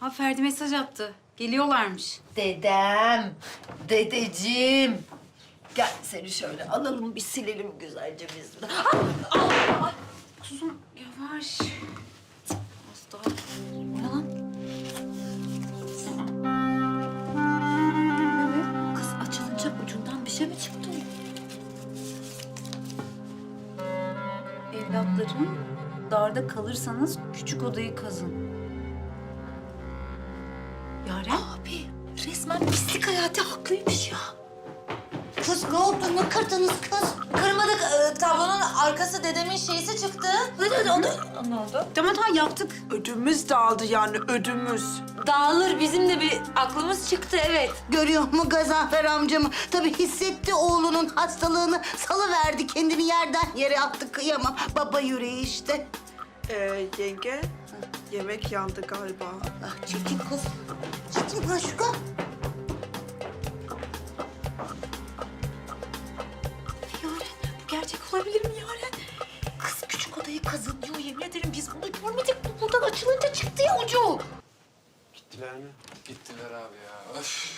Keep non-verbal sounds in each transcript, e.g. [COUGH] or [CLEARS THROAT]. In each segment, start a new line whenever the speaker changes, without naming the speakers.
Ha Ferdi mesaj attı. Geliyorlarmış.
Dedem, dedeciğim. Gel seni şöyle alalım bir silelim güzelce biz. de. Ah!
Kuzum yavaş. Az daha. O ne lan?
Kız açılınca ucundan bir şey mi çıktı?
Evlatlarım darda kalırsanız küçük odayı kazın.
Resmen pislik hayatı haklıymış ya.
Kız ne oldu? Ne kırdınız kız?
Kırmadık e, tablonun arkası dedemin şeysi çıktı. Ne dedi o da? Ne oldu?
Tamam tamam yaptık.
Ödümüz dağıldı yani ödümüz.
Dağılır bizim de bir aklımız çıktı evet.
Görüyor mu Gazanfer amcamı? Tabii hissetti oğlunun hastalığını. Salıverdi kendini yerden yere attı kıyamam. Baba yüreği işte.
Ee, yenge, yemek yandı galiba.
Ah çekin kız. Çekin Maşuka.
Olabilir mi Yaren? Kız küçük odayı kazın diyor yemin ederim biz bunu görmedik. Bu buradan açılınca çıktı ya ucu.
Gittiler mi?
Gittiler abi ya. Öf.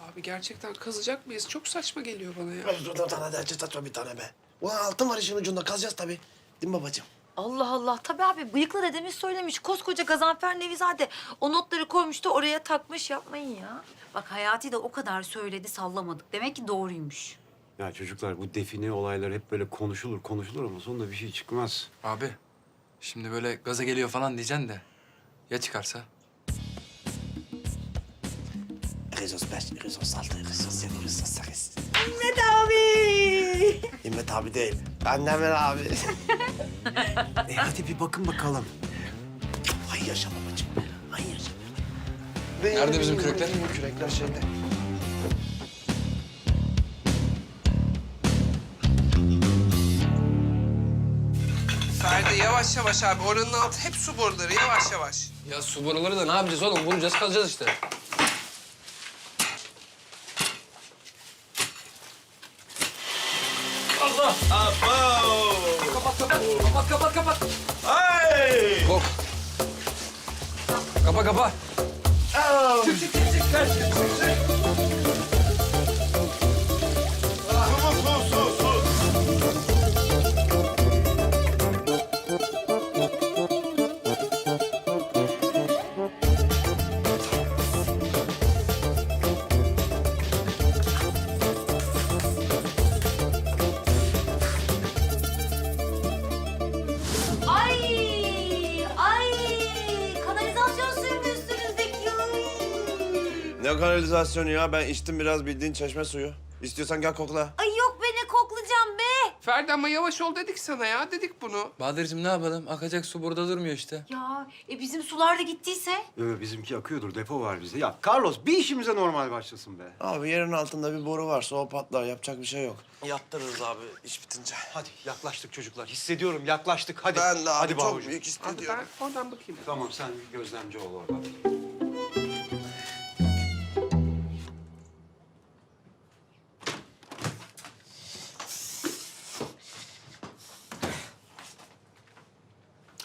Abi gerçekten kazacak mıyız? Çok saçma geliyor bana ya.
Dur dur tane de saçma bir tane be. Ulan altın var işin ucunda kazacağız tabii. Değil mi babacığım?
Allah Allah tabii abi bıyıklı dedemiz söylemiş. Koskoca Gazanfer Nevizade o notları koymuş da oraya takmış yapmayın ya.
Bak Hayati de o kadar söyledi sallamadık. Demek ki doğruymuş.
Ya çocuklar bu define olayları hep böyle konuşulur konuşulur ama sonunda bir şey çıkmaz.
Abi şimdi böyle gaza geliyor falan diyeceksin de ya çıkarsa?
Rizos beş, Rizos altı, Rizos yedi, Rizos sekiz.
Mehmet abi.
İmmet abi değil. Annemin abi. [LAUGHS]
E hadi bir bakın bakalım.
Ay yaşa babacığım. Ay yaşa.
Nerede bizim kürekler?
Kürekler şeyde.
Ferdi yavaş yavaş abi. Oranın altı hep su boruları. Yavaş yavaş.
Ya su boruları da ne yapacağız oğlum? Vuracağız kazacağız işte. Kapat. Kapat kapat kapat. Hey! Bok. Kapa kapa. Çık çık çık çık. Ver, çık, çık, çık.
Ne kanalizasyonu ya? Ben içtim biraz bildiğin çeşme suyu. İstiyorsan gel kokla.
Ay yok be ne koklayacağım be.
Ferdi ama yavaş ol dedik sana ya. Dedik bunu.
Bahadır'cığım ne yapalım? Akacak su burada durmuyor işte.
Ya e bizim sular da gittiyse?
Ee, bizimki akıyordur depo var bizde. Ya Carlos bir işimize normal başlasın be.
Abi yerin altında bir boru varsa o patlar. Yapacak bir şey yok. Yattırırız abi iş bitince.
Hadi yaklaştık çocuklar. Hissediyorum yaklaştık. Hadi.
Ben de abi
Hadi
çok
Bahucuğum.
büyük
Abi
hissediyorum.
ben oradan bakayım.
Tamam sen gözlemci ol orada.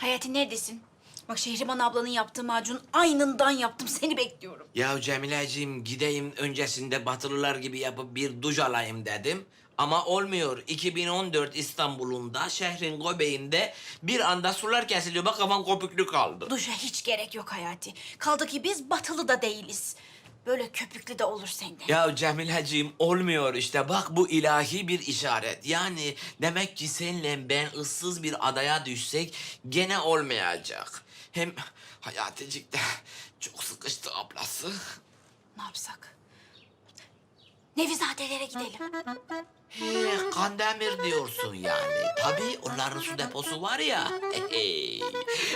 Hayati neredesin? Bak Şehriban ablanın yaptığı macun aynından yaptım. [LAUGHS] Seni bekliyorum.
Ya Cemileciğim gideyim öncesinde Batılılar gibi yapıp bir duş alayım dedim. Ama olmuyor. 2014 İstanbul'unda şehrin göbeğinde bir anda sular kesiliyor. Bak kafam kopüklü kaldı.
Duşa hiç gerek yok Hayati. Kaldı ki biz batılı da değiliz. Böyle köpüklü de olur sende.
Ya Cemileciğim olmuyor işte. Bak bu ilahi bir işaret. Yani demek ki senle ben ıssız bir adaya düşsek gene olmayacak. Hem Hayaticik de çok sıkıştı ablası.
Ne yapsak? Nevizadelere gidelim.
He, Kandemir diyorsun yani. Tabii onların su deposu var ya. Hey,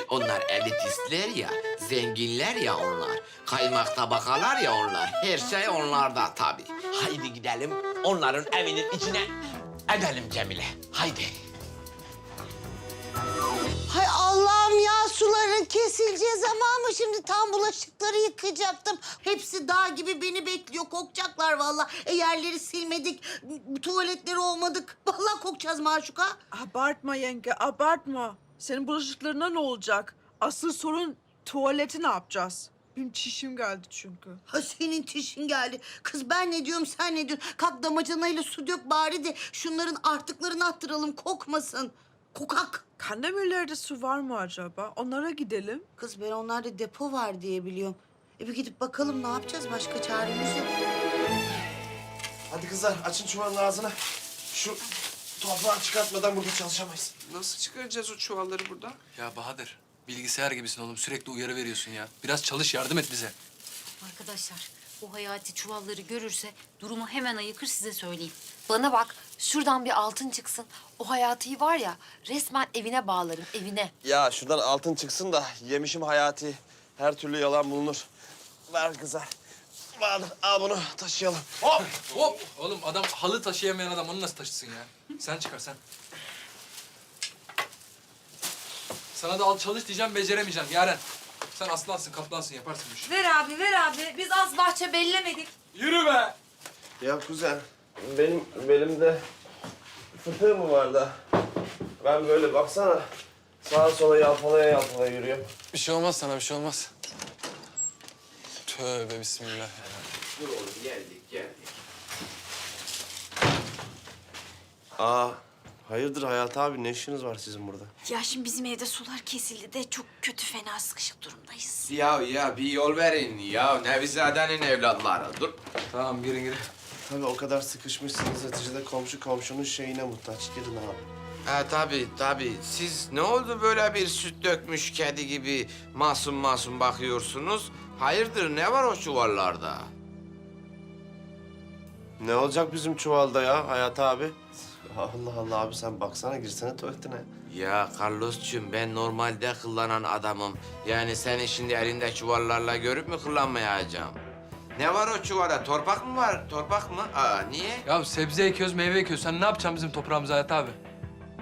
onlar elitistler ya, zenginler ya onlar. Kaymak tabakalar ya onlar. Her şey onlarda tabii. Haydi gidelim onların evinin içine edelim Cemile. Haydi.
Hay Allah'ım ya suların kesileceği zaman mı şimdi tam bulaşıkları yıkayacaktım. Hepsi dağ gibi beni bekliyor. Kokacaklar vallahi. E yerleri silmedik, tuvaletleri olmadık. Vallahi kokacağız Maşuka.
Abartma yenge, abartma. Senin bulaşıklarına ne olacak? Asıl sorun tuvaleti ne yapacağız? Benim çişim geldi çünkü.
Ha senin tişin geldi. Kız ben ne diyorum sen ne diyorsun? Kalk damacanayla su dök bari de şunların artıklarını attıralım kokmasın. Kokak.
Kandemirlerde su var mı acaba? Onlara gidelim.
Kız ben onlarda depo var diye biliyorum. E bir gidip bakalım ne yapacağız başka çaremiz yok.
Hadi kızlar açın çuvalın ağzını. Şu toprağı çıkartmadan burada çalışamayız.
Nasıl çıkaracağız o çuvalları buradan?
Ya Bahadır, bilgisayar gibisin oğlum. Sürekli uyarı veriyorsun ya. Biraz çalış, yardım et bize.
Arkadaşlar bu Hayati çuvalları görürse durumu hemen ayıkır size söyleyeyim. Bana bak şuradan bir altın çıksın. O Hayati'yi var ya resmen evine bağlarım evine.
Ya şuradan altın çıksın da yemişim hayati. Her türlü yalan bulunur. Ver kızlar. Bahadır al bunu taşıyalım.
Hop! Hop! Oğlum adam halı taşıyamayan adam onu nasıl taşısın ya? Sen çıkar sen. Sana da al çalış diyeceğim, beceremeyeceğim. Yaren, sen aslansın, kaplansın, yaparsın bu işi.
Ver abi ver abi biz az bahçe bellemedik.
Yürü be!
Ya kuzen benim belimde fıtığı mı var da? Ben böyle baksana sağa sola yalpalaya yalpalaya yürüyorum.
Bir şey olmaz sana, bir şey olmaz. Tövbe bismillah.
Dur oğlum geldik geldik.
Aa hayırdır Hayat abi ne işiniz var sizin burada?
Ya şimdi bizim evde sular kesildi de çok kötü fena sıkışık durumdayız.
Ya ya bir yol verin ya Nevizade'nin evlatları. Dur.
Tamam, girin girin.
Tabii o kadar sıkışmışsınız neticede komşu komşunun şeyine muhtaç. Gidin abi.
Ha tabii tabii. Siz ne oldu böyle bir süt dökmüş kedi gibi masum masum bakıyorsunuz? Hayırdır ne var o çuvallarda?
Ne olacak bizim çuvalda ya Hayat abi? Allah Allah abi sen baksana girsene tuvaletine.
Ya Carlos'cum ben normalde kullanan adamım. Yani seni şimdi elinde çuvallarla görüp mü kullanmayacağım? Ne var o çuvalda? Torpak mı var? Torpak mı? Aa niye?
Ya sebze ekiyoruz, meyve ekiyoruz. Sen ne yapacaksın bizim toprağımıza Hayat abi?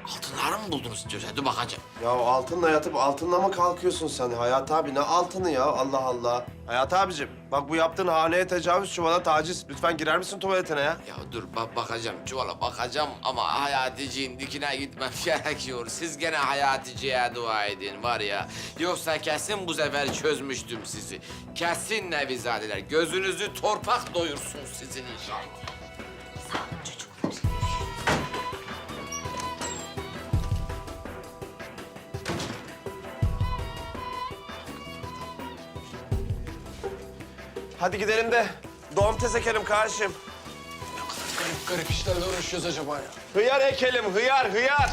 Altınları mı buldunuz diyorsun? Dur bakacağım.
Ya altınla yatıp altınla mı kalkıyorsun sen Hayat abi? Ne altını ya Allah Allah. Hayat abicim bak bu yaptığın haneye tecavüz çuvala taciz. Lütfen girer misin tuvaletine ya?
Ya dur bak bakacağım çuvala bakacağım ama Hayatici'nin dikine gitmem [LAUGHS] gerekiyor. Siz gene Hayatici'ye dua edin var ya. Yoksa kesin bu sefer çözmüştüm sizi. Kesin Nevizadeler. Gözünüzü torpak doyursun sizin inşallah.
Hadi gidelim de domates ekelim kardeşim.
Garip garip işlerle uğraşıyoruz acaba ya.
Hıyar ekelim hıyar hıyar.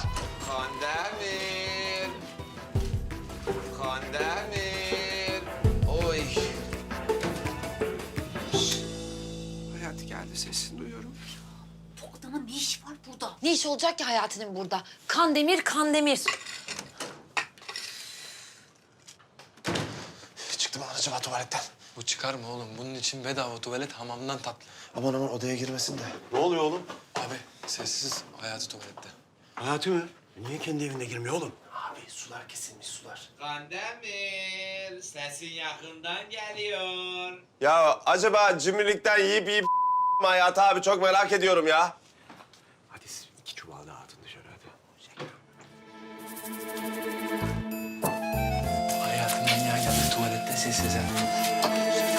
Kandemir. Kandemir. Oy.
Hayati geldi sesini duyuyorum.
Bu adamın ne işi var burada? Ne iş olacak ki Hayati'nin burada? Kandemir Kandemir.
Çıktı mı lan acaba tuvaletten?
Bu çıkar mı oğlum? Bunun için bedava tuvalet hamamdan tatlı.
Aman aman odaya girmesin de. Ne oluyor oğlum?
Abi sessiz hayatı tuvalette.
Hayati mi? Niye kendi evinde girmiyor oğlum?
Abi sular kesilmiş sular.
Kandemir. Sesin yakından geliyor.
Ya acaba cimrilikten yiyip yiyip [LAUGHS] Hayat abi çok merak ediyorum ya.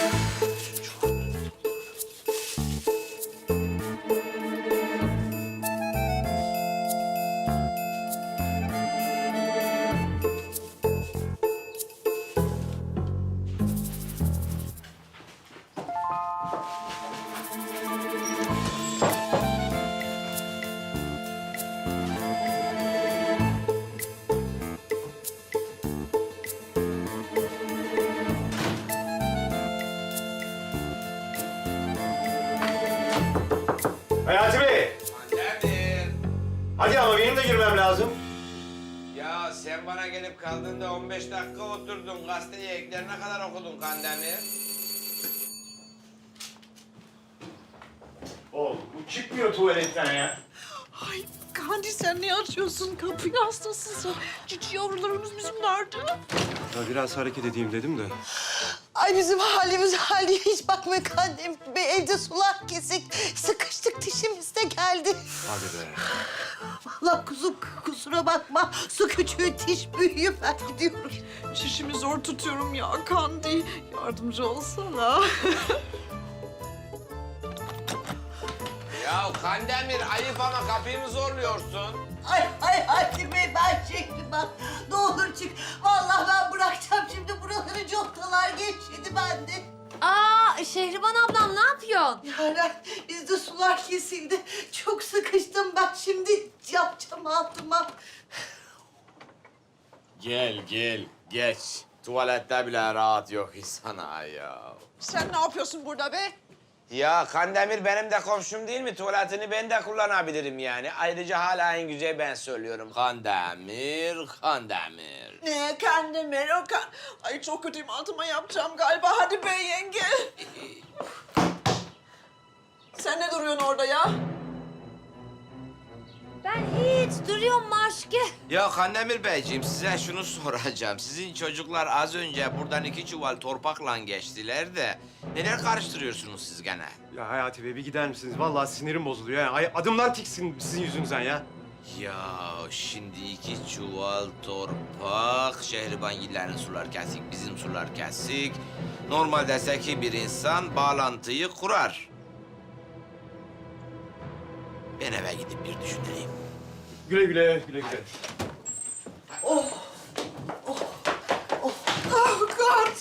Thank you.
Hayati Bey.
Kandemir.
Hadi ama benim de girmem lazım.
Ya sen bana gelip kaldığında 15 dakika oturdun. Gazeteyi eklerine kadar okudun Kandemir.
Oğlum bu çıkmıyor tuvaletten ya.
Ay Kandi sen ne açıyorsun? Kapıyı hastasın sen. Cici yavrularımız bizim nerede?
Ya biraz hareket edeyim dedim de. [GASPS]
Ay bizim halimiz hali hiç bakma annem. Evde sular kesik. Sıkıştık dişimiz de geldi.
Hadi be.
Allah kuzum kusura bakma. Su küçüğü diş büyüğü ben gidiyorum.
Çişimi zor tutuyorum ya Kandi. Yardımcı olsana.
Ya Kandemir ayıp ama kapıyı mı zorluyorsun?
Ay ay Hatim Bey ben şekli bak. Ne olur çık. Vallahi ben bırakacağım şimdi buraları contalar geçti bende.
Aa Şehriban ablam ne yapıyorsun?
Yaren bizde sular kesildi. Çok sıkıştım ben şimdi yapacağım altıma.
Gel gel geç. Tuvalette bile rahat yok insana ya.
Sen ne yapıyorsun burada be?
Ya Kandemir benim de komşum değil mi? Tuvaletini ben de kullanabilirim yani. Ayrıca hala en güzel ben söylüyorum. Kandemir, Kandemir.
Ne kendime o kan... Ay çok kötüyüm altıma yapacağım galiba. Hadi be yenge. [LAUGHS] Sen ne duruyorsun orada ya?
Hiç duruyorum maşke.
Ya Kandemir Beyciğim size şunu soracağım. Sizin çocuklar az önce buradan iki çuval torpakla geçtiler de... ...neler karıştırıyorsunuz siz gene?
Ya Hayati Bey bir gider misiniz? Vallahi sinirim bozuluyor ya. Ay, adımlar tiksin sizin yüzünüzden ya.
Ya şimdi iki çuval torpak, Şehribangillerin sular kesik, bizim sular kesik. Normalde zeki bir insan bağlantıyı kurar. Ben eve gidip bir düşüneyim.
Güle güle, güle güle.
Oh God!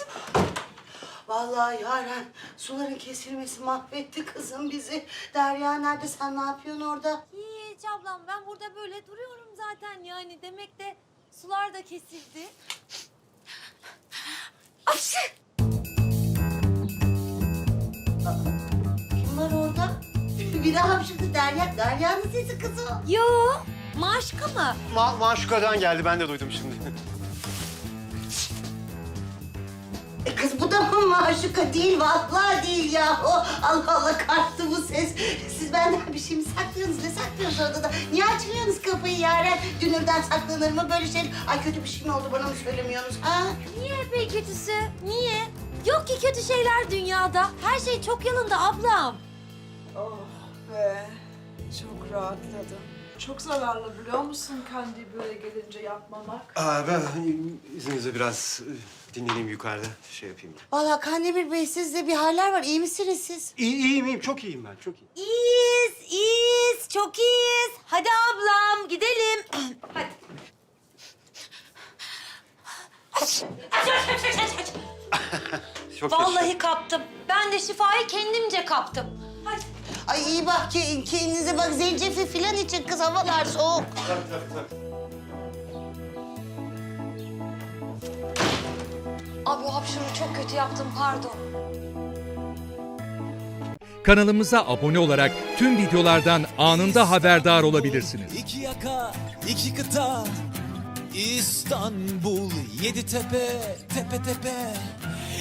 Vallahi Yaren suların kesilmesi mahvetti kızım bizi. Derya nerede sen ne yapıyorsun orada?
Hiç ablam ben burada böyle duruyorum zaten yani demek de sular da kesildi.
Kim var orada? Biri hapşırdı Derya. Derya'nın sesi kızım.
Yo maşka mı?
Ma Maşuka'dan geldi ben de duydum şimdi.
E kız bu da mı maşuka değil? Vallahi değil ya. O Allah Allah kalktı bu ses. Siz benden bir şey mi saklıyorsunuz? Ne saklıyorsunuz orada da? Niye açmıyorsunuz kapıyı Yaren? Dünürden saklanır mı böyle şey? Ay kötü bir şey mi oldu bana mı söylemiyorsunuz? Ha?
Niye be kötüsü? Niye? Yok ki kötü şeyler dünyada. Her şey çok yanında ablam.
Oh be. Çok rahatladım. Çok zararlı biliyor musun Kandi böyle gelince yapmamak?
Aa, ben izninizle biraz e, dinleneyim yukarıda. Şey yapayım.
Vallahi Kandemir Bey sizde bir haller var. İyi misiniz siz?
İyi, iyiyim, iyiyim. Çok iyiyim ben, çok iyiyim.
İyiyiz, iyiyiz, çok iyiyiz. Hadi ablam gidelim. [CLEARS THROAT] Hadi. [LAUGHS]
Çok
Vallahi kaptım. Ben de şifayı kendimce kaptım.
Ay iyi bak ki kendinize bak zencefil falan için kız havalar soğuk.
Abi o hapşuruğu çok kötü yaptım pardon.
Kanalımıza abone olarak tüm videolardan anında haberdar olabilirsiniz.
İki yaka, iki kıta, İstanbul, yedi tepe, tepe tepe.